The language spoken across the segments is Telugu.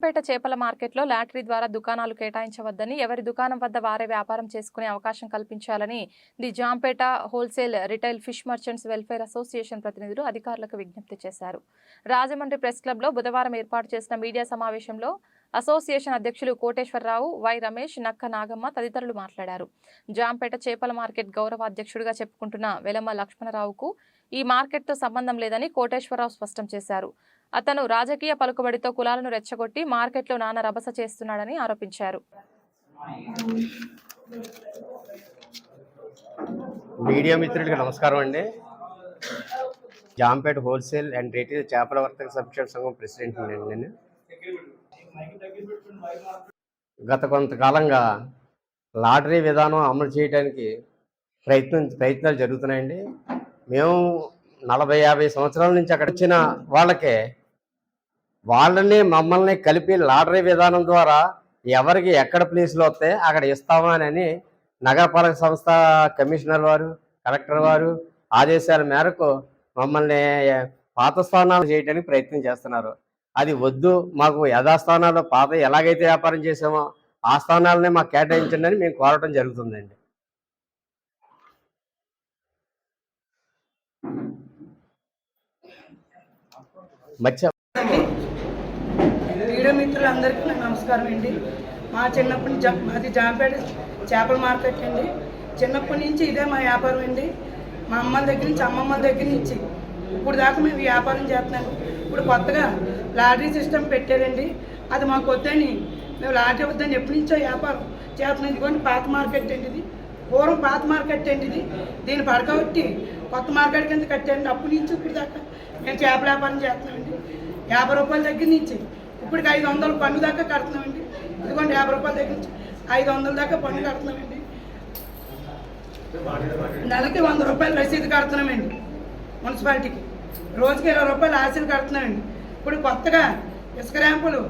పేట చేపల మార్కెట్లో లాటరీ ద్వారా దుకాణాలు కేటాయించవద్దని ఎవరి దుకాణం వద్ద వారే వ్యాపారం చేసుకునే అవకాశం కల్పించాలని the Jampeta wholesale retail fish merchants welfare association ప్రతినిధులు అధికారులకు విజ్ఞప్తి చేశారు. రాజమండ్రి ప్రెస్ క్లబ్లో బుధవారం ఏర్పాటు చేసిన మీడియా సమావేశంలో అసోసియేషన్ అధ్యక్షులు కోటేశ్వరరావు వై రమేష్ నక్క నాగమ్మ తదితరులు మాట్లాడారు. జాంపేట చేపల మార్కెట్ గౌరవ అధ్యక్షుడిగా చెప్పుకుంటున్న వెలమ లక్ష్మణరావుకు ఈ మార్కెట్తో సంబంధం లేదని కోటేశ్వరరావు స్పష్టం చేశారు. అతను రాజకీయ పలుకుబడితో కులాలను రెచ్చగొట్టి మార్కెట్లో నానా రభస చేస్తున్నాడని ఆరోపించారు. మీడియా మిత్రులకి నమస్కారం అండి. జాంపేట హోల్సేల్ అండ్ రిటైల్ చేపల వర్తక సంక్షేమ సంఘం ప్రెసిడెంట్ నేను గత కొంతకాలంగా లాటరీ విధానం అమలు చేయడానికి ప్రయత్నం ప్రయత్నాలు జరుగుతున్నాయండి. మేము నలభై యాభై సంవత్సరాల నుంచి అక్కడ వచ్చిన వాళ్ళకే వాళ్ళని మమ్మల్ని కలిపి లాటరీ విధానం ద్వారా ఎవరికి ఎక్కడ ప్లేసులు వస్తే అక్కడ ఇస్తామని నగరపాలక సంస్థ కమిషనర్ వారు కలెక్టర్ వారు ఆదేశాల మేరకు మమ్మల్ని పాత స్థానాలు చేయడానికి ప్రయత్నం చేస్తున్నారు. అది వద్దు మాకు యథాస్థానాల్లో పాత ఎలాగైతే వ్యాపారం చేసామో ఆ స్థానాలనే మాకు కేటాయించండి అని మేము కోరటం జరుగుతుందండి. మత్స్య మిత్రులందరికీ నా నమస్కారం అండి. మా చిన్నప్పటి నుంచి జా- మాది జాంపేట చేపల మార్కెట్ అండి. చిన్నప్పటి నుంచి ఇదే మా వ్యాపారం అండి. మా అమ్మల దగ్గర నుంచి అమ్మమ్మల దగ్గర నుంచి ఇప్పుడు దాకా మేము వ్యాపారం చేస్తున్నాము ఇప్పుడు కొత్తగా లాటరీ సిస్టమ్ పెట్టారండి. అది మాకు వద్దని మేము లాటరీ వద్దని ఎప్పటి నుంచో వ్యాపారం చేస్తున్నాం. ఇదిగోండి పాత మార్కెట్ అండి ఇది. పూర్వం పాత మార్కెట్ అండి ఇది. దీన్ని పడకబట్టి కొత్త మార్కెట్ కింద కట్టారండి. అప్పటి నుంచి ఇప్పుడు దాకా మేము చేపల వ్యాపారం చేస్తున్నామండి యాభై రూపాయల దగ్గర నుంచి ఇప్పటికి ఐదు వందలు పన్ను దాకా కడుతున్నామండి. ఇదిగోండి యాభై రూపాయల దగ్గర నుంచి ఐదు వందల దాకా పన్ను కడుతున్నామండి. నెలకి వంద రూపాయలు రసీదు కడుతున్నామండి మున్సిపాలిటీకి. రోజుకి ఇరవై రూపాయలు ఆశలు కడుతున్నామండి. ఇప్పుడు కొత్తగా ఇసుక ర్యాంపులు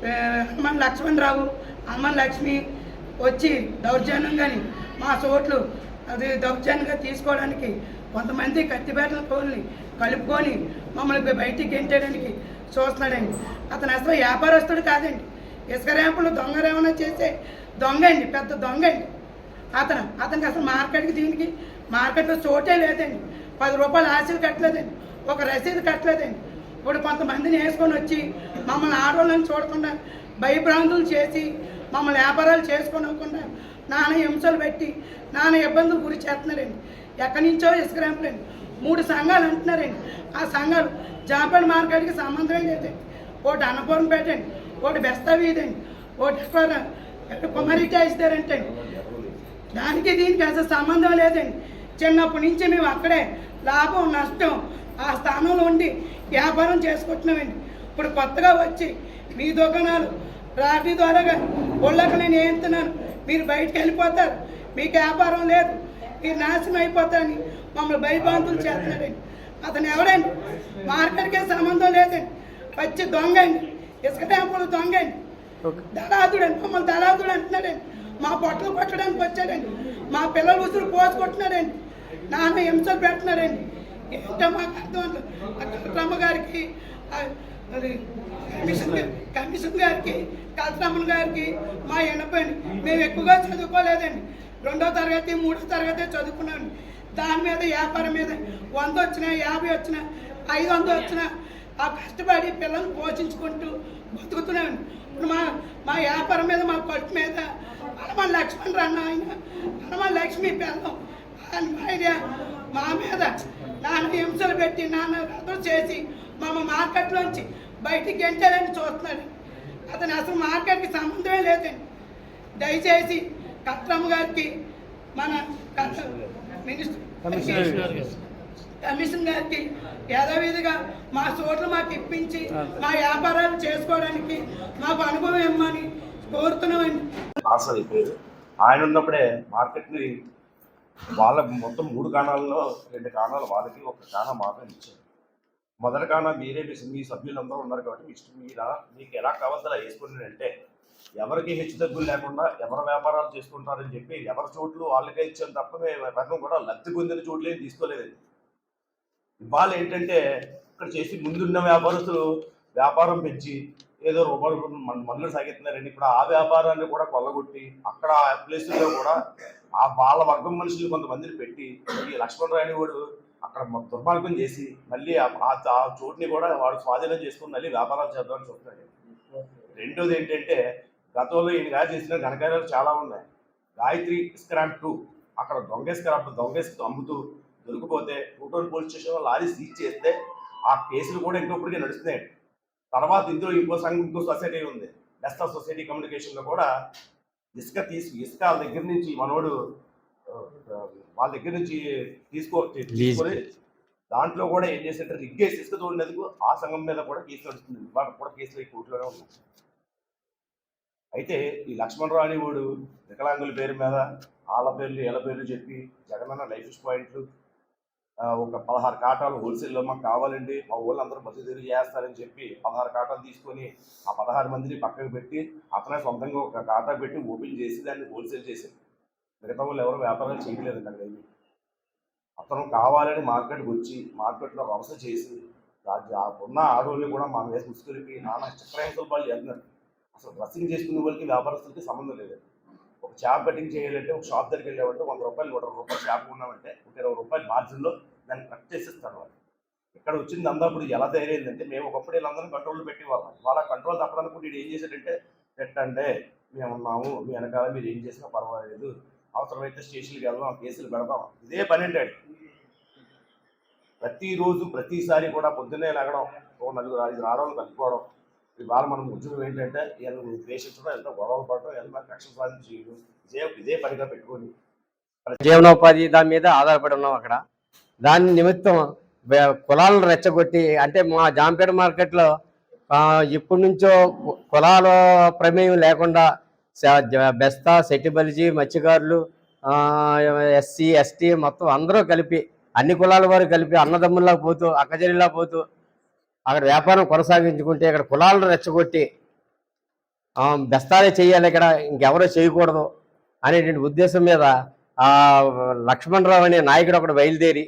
ఆ, హనుమాన్ లక్ష్మణ్ రావు హనుమాన్ లక్ష్మి వచ్చి దౌర్జన్యం కానీ మా చోట్లు అది దౌర్జన్యంగా తీసుకోవడానికి కొంతమంది కత్తిపేటల కోళ్ళని కలుపుకొని మమ్మల్ని బయటికి గెంటడానికి చూస్తున్నాడండి. అతను అసలు వ్యాపారస్తుడు కాదండి. ఇసుక ర్యాంపులు దొంగరేమన్నా చేసే దొంగ అండి పెద్ద దొంగ అండి. అతను అతనికి అసలు మార్కెట్కి దీనికి మార్కెట్లో చోటే లేదండి. పది రూపాయలు ఆశలు కట్టలేదండి. ఒక రసీదు కట్టలేదండి. ఇప్పుడు కొంతమందిని వేసుకొని వచ్చి మమ్మల్ని ఆడవాళ్ళని చూడకుండా భయభ్రాంతులు చేసి మమ్మల్ని వ్యాపారాలు చేసుకోనివ్వకుండా నాన్న హింసలు పెట్టి నాన్న ఇబ్బందులు గురి చేస్తున్నారండి. ఎక్కడి నుంచో ఇసుకరాంపులండి మూడు సంఘాలు అంటున్నారండి. ఆ సంఘాలు జాపేట మార్కెట్కి సంబంధం లేదండి. ఒకటి అన్నపూర్ణపేట పెట్టండి ఒకటి బెస్తా వీధండి ఒకటి ఎక్కడ కుమారి దానికి దీనికి అసలు సంబంధం లేదండి. చిన్నప్పటి నుంచి మేము అక్కడే లాభం నష్టం ఆ స్థానంలో ఉండి వ్యాపారం చేసుకుంటున్నామండి. ఇప్పుడు కొత్తగా వచ్చి మీ దుకాణాలు రాటి ద్వారాగా ఒళ్ళకి నేను ఏంతున్నాను మీరు బయటకు వెళ్ళిపోతారు. మీకు వ్యాపారం లేదు. మీరు నాశనం అయిపోతారని మమ్మల్ని భయభాంతులు చేస్తున్నారండి. అతను ఎవడండి? మార్కెట్కే సంబంధం లేదండి. వచ్చి దొంగ అండి. ఇసుక ట్యాంపులు దొంగ అండి. దళాదుడు అండి మమ్మల్ని దళాదుడు అంటున్నాడండి. మా పొట్టలు కొట్టడానికి వచ్చాడండి. మా పిల్లలు ఉసురు పోసుకుంటున్నాడండి నాన్న హింసలు పెడుతున్నాడండి. ఏంటో మాకు అర్థం కలెక్టరమ్మ గారికి కమిషన్ కమిషన్ గారికి కలెక్టరమ్మ గారికి మా ఎనపండి మేము ఎక్కువగా చదువుకోలేదండి. రెండో తరగతి మూడో తరగతి చదువుకున్నాను. దాని మీద వ్యాపారం మీద వంద వచ్చినా యాభై వచ్చినా ఐదు వందలు వచ్చినా ఆ కష్టపడి పిల్లల్ని పోషించుకుంటూ బతుకుతున్నాను. ఇప్పుడు మా మా వ్యాపారం మీద మా కొట్టు మీద హనుమాన్ లక్ష్మణ్ రన్న ఆయన హనుమాన్ లక్ష్మి పిల్లం ఆయన భార్య మా మీద నాన్న హింసలు పెట్టి నాన్న రద్దు చేసి మమ్మ మార్కెట్లోంచి బయటికి గెంటాలని చూస్తున్నాడు. అతను అసలు మార్కెట్కి సంబంధమే లేదండి. దయచేసి కలెక్టరమ్మ గారికి మన మినిస్టర్ కమిషన్ గారికి యథావిధిగా మా చోట్లు మాకు ఇప్పించి మా వ్యాపారాలు చేసుకోవడానికి మాకు అనుభవం ఇమ్మని కోరుతున్నామండి. అయిపోయారు ఆయన ఉన్నప్పుడే మార్కెట్ని వాళ్ళ మొత్తం మూడు కాణాలలో రెండు కాణాలు వాళ్ళకి ఒక కాణా మాత్రం ఇచ్చారు. మొదటి కాణా మీరే మీ సభ్యులందరూ ఉన్నారు కాబట్టి మీ ఇష్టం మీద మీకు ఎలా కావాలో అలా వేసుకోండి అంటే ఎవరికి హెచ్చు తగ్గులు లేకుండా ఎవరి వ్యాపారాలు చేసుకుంటారని చెప్పి ఎవరి చోట్లు వాళ్ళకే ఇచ్చాను తప్ప మేము రకం కూడా లబ్ధి పొందిన చోట్లు ఏం తీసుకోలేదండి ఇవాళ ఏంటంటే ఇక్కడ చేసి ముందున్న వ్యాపారస్తులు వ్యాపారం పెంచి ఏదో రూపాయలు మన మనులు సాగిస్తున్నారండి ఇప్పుడు ఆ వ్యాపారాన్ని కూడా కొల్లగొట్టి అక్కడ ఆ ప్లేసుల్లో కూడా ఆ వాళ్ళ వర్గం మనుషులు కొంతమందిని పెట్టి ఈ లక్ష్మణ్ రాయని వాడు అక్కడ దుర్మార్గం చేసి మళ్ళీ ఆ చోటుని కూడా వాడు స్వాధీనం చేసుకుని మళ్ళీ వ్యాపారాలు చేద్దామని చూస్తున్నాడు. రెండోది ఏంటంటే గతంలో ఈయన గారు చేసిన ఘనకార్యాలు చాలా ఉన్నాయి. గాయత్రి స్క్రాప్ టూ అక్కడ దొంగ స్క్రాప్ దొంగ ఇసుక అమ్ముతూ దొరికిపోతే టూటోన్ పోలీస్ స్టేషన్లో లారీ సీజ్ చేస్తే ఆ కేసులు కూడా ఇంకొప్పటికే నడుస్తున్నాయి. తర్వాత ఇందులో ఇంకో సంఘం ఇంకో సొసైటీ ఉంది. బెస్ట్ ఆఫ్ సొసైటీ కమ్యూనికేషన్లో కూడా ఇసుక తీసి ఇసుక వాళ్ళ దగ్గర నుంచి మనోడు వాళ్ళ దగ్గర నుంచి తీసుకో తీసుకొని దాంట్లో కూడా ఏం చేశారంటే రిగ్గేసి ఇసుక తోడినందుకు ఆ సంఘం మీద కూడా కేసు నడుస్తుంది. వాళ్ళకి కూడా కేసులు ఈ కోర్టులోనే ఉన్నాయి. అయితే ఈ లక్ష్మణరావు అని వాడు వికలాంగుల పేరు మీద వాళ్ళ పేర్లు వీళ్ళ పేర్లు చెప్పి జగనన్న లైఫ్ పాయింట్లు ఒక పదహారు కాటాలు హోల్సేల్లో మాకు కావాలండి మా ఊళ్ళో అందరూ బస్సు తిరిగి చేస్తారని చెప్పి పదహారు కాటాలు తీసుకొని ఆ పదహారు మందిని పక్కకు పెట్టి అతనే సొంతంగా ఒక కాటా పెట్టి ఓపెన్ చేసి దాన్ని హోల్సేల్ చేశారు మిగతా వాళ్ళు ఎవరు వ్యాపారాలు చేయలేదు అక్కడ అతను కావాలని మార్కెట్కి వచ్చి మార్కెట్లో రవస చేసి ఉన్న ఆడవాళ్ళు కూడా మా వేసి ముసుకెళ్ళి నాన్న చక్రహింసల వాళ్ళు వెళ్తున్నారు అసలు డ్రెస్సింగ్ చేసుకునే వాళ్ళకి వ్యాపారస్తులకి సంబంధం లేదు. ఒక షాప్ కటింగ్ చేయాలంటే ఒక షాప్ దగ్గరికి వెళ్ళామంటే వంద రూపాయలు నూట రూపాయలు షాప్ ఉన్నామంటే ఒక ఇరవై రూపాయలు మార్జిన్లో దాన్ని కట్ చేసేస్తారు వాళ్ళు. ఇక్కడ వచ్చింది అంతా ఇప్పుడు ఎలా తయారైందంటే మేము ఒకప్పుడు వీళ్ళందరం కంట్రోల్ పెట్టేవాళ్ళం. వాళ్ళ కంట్రోల్ తప్పడానికి వీడు ఏం చేశాడంటే పెట్టండి మేము ఉన్నాము మీ వెనకాల మీరు ఏం చేసినా పర్వాలేదు అవసరమైతే స్టేషన్కి వెళ్దాం కేసులు పెడదాం. ఇదే పని అంటాడు. ప్రతిరోజు ప్రతిసారి కూడా పొద్దున్నే లగడం ఓ నలుగురు ఐదు రావడం కలుపుకోవడం ఇవాళ మనం ఉద్యోగం ఏంటంటే వీళ్ళని ద్వేషించడం ఎంత గొడవలు పడటం ఎంత కక్ష సాధన చేయడం ఇదే ఇదే పనిగా పెట్టుకొని జీవనోపాధి దాని మీద ఆధారపడి ఉన్నాం అక్కడ. దాని నిమిత్తం కులాలను రెచ్చగొట్టి అంటే మా జాంపేట మార్కెట్లో ఆ, ఇప్పటి నుంచో కులాల ప్రమేయం లేకుండా బెస్తా సెటిబలిజీ మత్స్యకారులు ఎస్సీ ఎస్టీ మొత్తం అందరూ కలిపి అన్ని కులాల వారు కలిపి అన్నదమ్ముల్లా పోతూ అక్కజల్లిలా పోతూ అక్కడ వ్యాపారం కొనసాగించుకుంటే ఇక్కడ కులాలను రెచ్చగొట్టి బెస్తాలే చేయాలి ఇక్కడ ఇంకెవరో చేయకూడదు అనేటువంటి ఉద్దేశం మీద ఆ లక్ష్మణరావు అనే నాయకుడు ఒకడు బయలుదేరి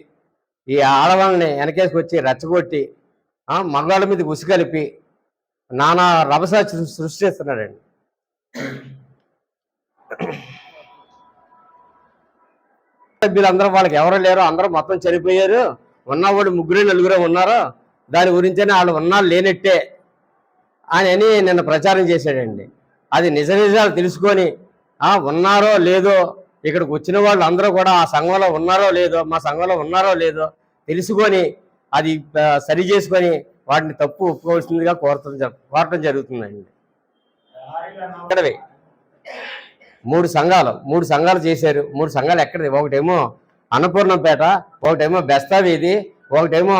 ఈ ఆడవాళ్ళని వెనకేసుకొచ్చి రెచ్చగొట్టి మగవాళ్ళ మీద ఉసిగలిపి నానా రభస సృష్టిస్తున్నాడండి సభ్యులందరూ వాళ్ళకి ఎవరు లేరు అందరూ మొత్తం చనిపోయారు. ఉన్నవాడు ముగ్గురు నలుగురే ఉన్నారు? దాని గురించే వాళ్ళు ఉన్నా లేనట్టే అని నిన్న ప్రచారం చేశాడండి. అది నిజ నిజాలు తెలుసుకొని ఉన్నారో లేదో ఇక్కడికి వచ్చిన వాళ్ళు అందరూ కూడా ఆ సంఘంలో ఉన్నారో లేదో మా సంఘంలో ఉన్నారో లేదో తెలుసుకొని అది సరి చేసుకొని వాటిని తప్పు ఒప్పుకోవాల్సిందిగా కోరటం జ- కోరటం జరుగుతుందండి. ఇక్కడవి. మూడు సంఘాలు మూడు సంఘాలు చేశారు. మూడు సంఘాలు ఎక్కడిది? ఒకటేమో అన్నపూర్ణంపేట ఒకటేమో బెస్తా వీధి ఒకటేమో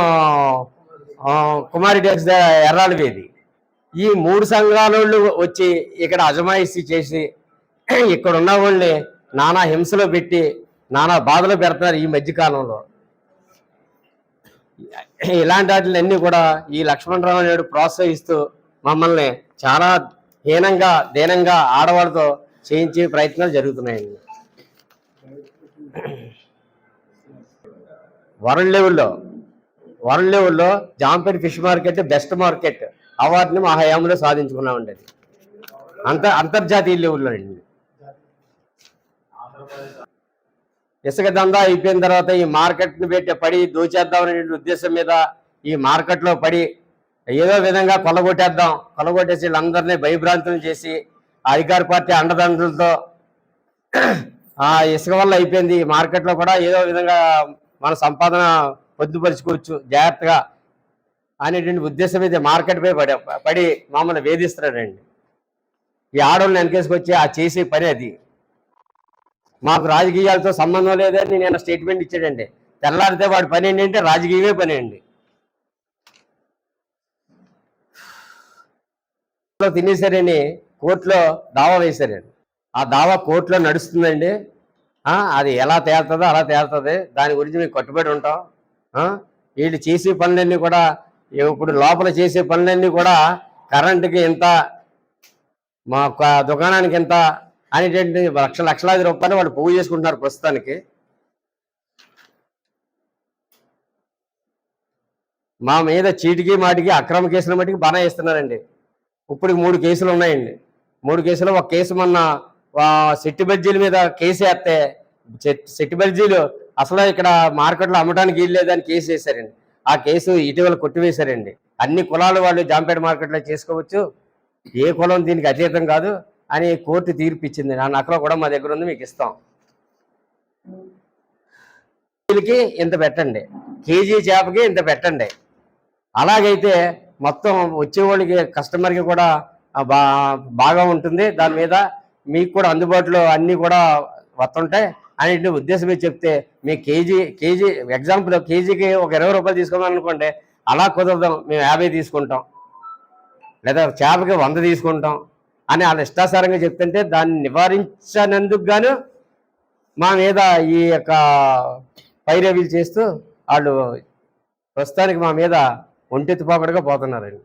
కుమారి డ్యాక్స్ ఎర్రాల వీధి ఈ మూడు సంఘాల వాళ్ళు వచ్చి ఇక్కడ అజమాయిషి చేసి ఇక్కడ ఉన్న వాళ్ళని నానా హింసలో పెట్టి నానా బాధలు పెడతారు ఈ మధ్యకాలంలో ఇలాంటి వాటిలన్నీ కూడా ఈ లక్ష్మణరావు నాయుడు ప్రోత్సహిస్తూ మమ్మల్ని చాలా హీనంగా దీనంగా ఆడవాళ్ళతో చేయించే ప్రయత్నాలు జరుగుతున్నాయండి. వరల్డ్ లెవెల్లో వరల్డ్ లెవెల్లో Jampeta fish market best market అవార్డుని మా హయాంలో సాధించుకున్నామండి అది. అంత అంతర్జాతీయ లెవెల్లో అండి. ఇసుక దందా అయిపోయిన తర్వాత ఈ మార్కెట్ని పెట్టి పడి దోచేద్దామనే ఉద్దేశం మీద ఈ మార్కెట్లో పడి ఏదో విధంగా కొలగొట్టేద్దాం కొలగొట్టేసి వీళ్ళందరినీ భయభ్రాంతులు చేసి అధికార పార్టీ అండదండలతో ఆ ఇసుక వల్ల అయిపోయింది. ఈ మార్కెట్లో కూడా ఏదో విధంగా మన సంపాదన పొద్దుపరుచుకోవచ్చు జాగ్రత్తగా అనేటువంటి ఉద్దేశం మీద మార్కెట్పై పడి పడి మమ్మల్ని వేధిస్తున్నాడండి ఈ ఆడవాళ్ళని వెనకేసుకొచ్చి ఆ చేసే పని అది. మాకు రాజకీయాలతో సంబంధం లేదని నేను స్టేట్మెంట్ ఇచ్చాడండి. తెల్లారితే వాడి పని ఏంటంటే రాజకీయమే పని అండి. తినేసారని కోర్టులో దావా వేశారండి. ఆ దావా కోర్టులో నడుస్తుందండి. అది ఎలా తేలుతుందో అలా తేలుతుంది. దాని గురించి మేము కట్టుబడి ఉంటాం. వీళ్ళు చేసే పనులన్నీ కూడా ఇప్పుడు లోపల చేసే పనులన్నీ కూడా కరెంటుకి ఎంత మా దుకాణానికి ఎంత అనేటువంటి లక్ష లక్షలాది రూపాయలు వాళ్ళు పోగు చేసుకుంటున్నారు ప్రస్తుతానికి. మా మీద చీటికి మాటికి అక్రమ కేసుల మటుకి బాగా ఇస్తున్నారండి ఇప్పుడు మూడు కేసులు ఉన్నాయండి. మూడు కేసులు ఒక కేసు మొన్న ఆ, సెట్టి బజ్జీల మీద కేసు వేస్తే చెట్- సెట్టి బజ్జీలు అసలు ఇక్కడ మార్కెట్లో అమ్మడానికి వీలు కేసు వేశారండి. ఆ కేసు ఇటీవల కొట్టివేశారండి. అన్ని కులాల వాళ్ళు జాంపేట మార్కెట్లో చేసుకోవచ్చు. ఏ కులం దీనికి అతీతం కాదు అని కోర్టు తీర్పు ఇచ్చింది. ఆ నకలు కూడా మా దగ్గర ఉంది మీకు ఇస్తాం. వీళ్ళకి ఇంత పెట్టండి. కేజీ చేపకి ఇంత పెట్టండి. అలాగైతే మొత్తం వచ్చేవాళ్ళకి కస్టమర్కి కూడా బాగా ఉంటుంది. దాని మీద మీకు కూడా అందుబాటులో అన్నీ కూడా వస్తుంటాయి. అన్నింటి ఉద్దేశమే చెప్తే మీ కేజీ కేజీ ఎగ్జాంపుల్ కేజీకి ఒక ఇరవై రూపాయలు తీసుకుందాం అనుకోండి అలా కుదరదాం. మేము యాభై తీసుకుంటాం. లేదా చేపకి వంద తీసుకుంటాం అని వాళ్ళ ఇష్టాసారంగా చెప్తుంటే దాన్ని నివారించనందుకు గాను మా మీద ఈ యొక్క పైరవీలు చేస్తూ వాళ్ళు ప్రస్తుతానికి మా మీద ఒంటెత్తిపోకడుగా పోతున్నారండి.